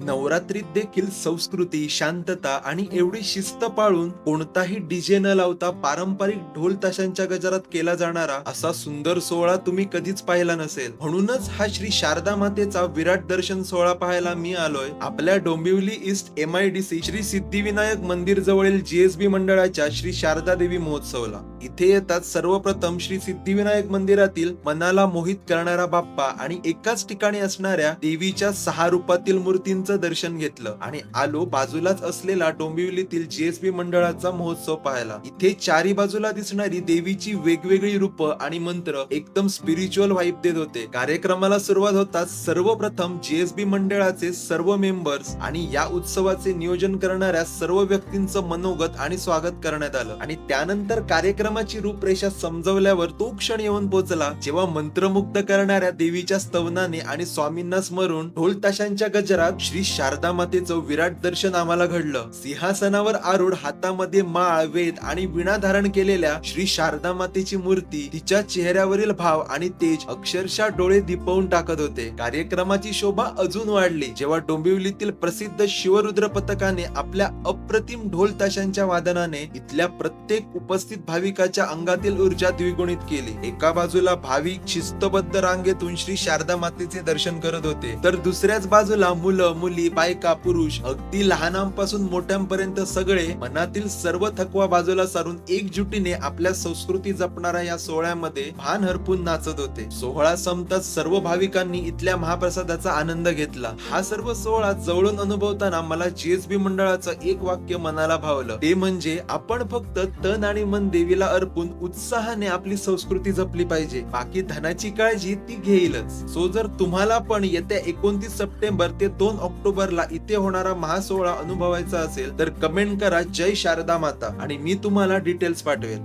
नवरात्रीत देखील संस्कृती शांतता आणि एवढी शिस्त पाळून कोणताही डीजे न लावता पारंपरिक ढोल ताशांच्या गजरात केला जाणारा असा सुंदर सोहळा तुम्ही कधीच पाहिला नसेल. म्हणूनच हा श्री शारदा मातेचा विराट दर्शन सोहळा पाहायला मी आलोय. आपल्या Dombivli east M I D C Shri Siddhivinayak मंदिर जवळील जीएसबी मंडळाच्या श्री शारदा देवी महोत्सवला. इथे येतात सर्वप्रथम श्री सिद्धिविनायक मंदिरातील मनाला मोहित करणारा बाप्पा आणि एकाच ठिकाणी असणाऱ्या देवीच्या सहा रूपातील मूर्तींचा दर्शन घेतलं आणि आलो बाजूलाच असलेला डोंबिवलीतील जीएसबी मंडळाचा महोत्सव पाहायला. इथे चारी बाजूला दिसणारी देवीची वेगवेगळी रूप आणि मंत्र एकदम स्पिरिच्युअल व्हाईब देत होते. कार्यक्रमाला सुरुवात होताच सर्वप्रथम जीएसबी मंडळाचे सर्व मेंबर्स आणि या उत्सवाचे नियोजन करणाऱ्या सर्व व्यक्तींचं मनोगत आणि स्वागत करण्यात आलं. आणि त्यानंतर कार्यक्रमाची रूपरेषा समजवल्यावर तो क्षण येऊन पोहोचला जेव्हा मंत्रमुग्ध करणाऱ्या देवीच्या स्तवनाने आणि स्वामींना स्मरून ढोल ताशांच्या गजरात श्री श्री शारदा मातेचं विराट दर्शन आम्हाला घडलं. सिंहासनावर आरूढ हातामध्ये माळ वेद आणि विणा धारण केलेल्या श्री शारदा मातेची मूर्ती तिच्या चेहऱ्यावरील भाव आणि तेज अक्षरशः डोळे दिपवून टाकत होते. कार्यक्रमाची शोभा अजून वाढली. जेव्हा डोंबिवलीतील प्रसिद्ध शिवरुद्र पथकाने आपल्या अप्रतिम ढोल ताशांच्या वादनाने इथल्या प्रत्येक उपस्थित भाविकाच्या अंगातील ऊर्जा द्विगुणित केली. एका बाजूला भाविक शिस्तबद्ध रांगेतून श्री शारदा मातेचे दर्शन करत होते. तर दुसऱ्याच बाजूला मुलं मुली बायका पुरुष अगदी लहानांपासून मोठ्यांपर्यंत सगळे मनातील सर्व थकवा बाजूला सारून एकजुटीने आपल्या संस्कृती जपणाऱ्या या सोहळ्यामध्ये भान हरपून नाचत होते. सोहळा संपताच सर्व भाविकांनी इथल्या महाप्रसादाचा आनंद घेतला. हा सर्व सोहळा जवळून अनुभवताना मला जीएसबी मंडळाचं एक वाक्य मनाला भावलं. ते म्हणजे आपण फक्त तन आणि मन देवीला अर्पून उत्साहाने आपली संस्कृती जपली पाहिजे. बाकी धनाची काळजी ती घेईलच. सो जर तुम्हाला पण येत्या एकोणतीस सप्टेंबर ते दोन ऑक्टोबर ऑक्टोबरला इथे होणारा महासोहळा अनुभवायचा असेल तर कमेंट करा. जय शारदा माता. आणि मी तुम्हाला डिटेल्स पाठवेल.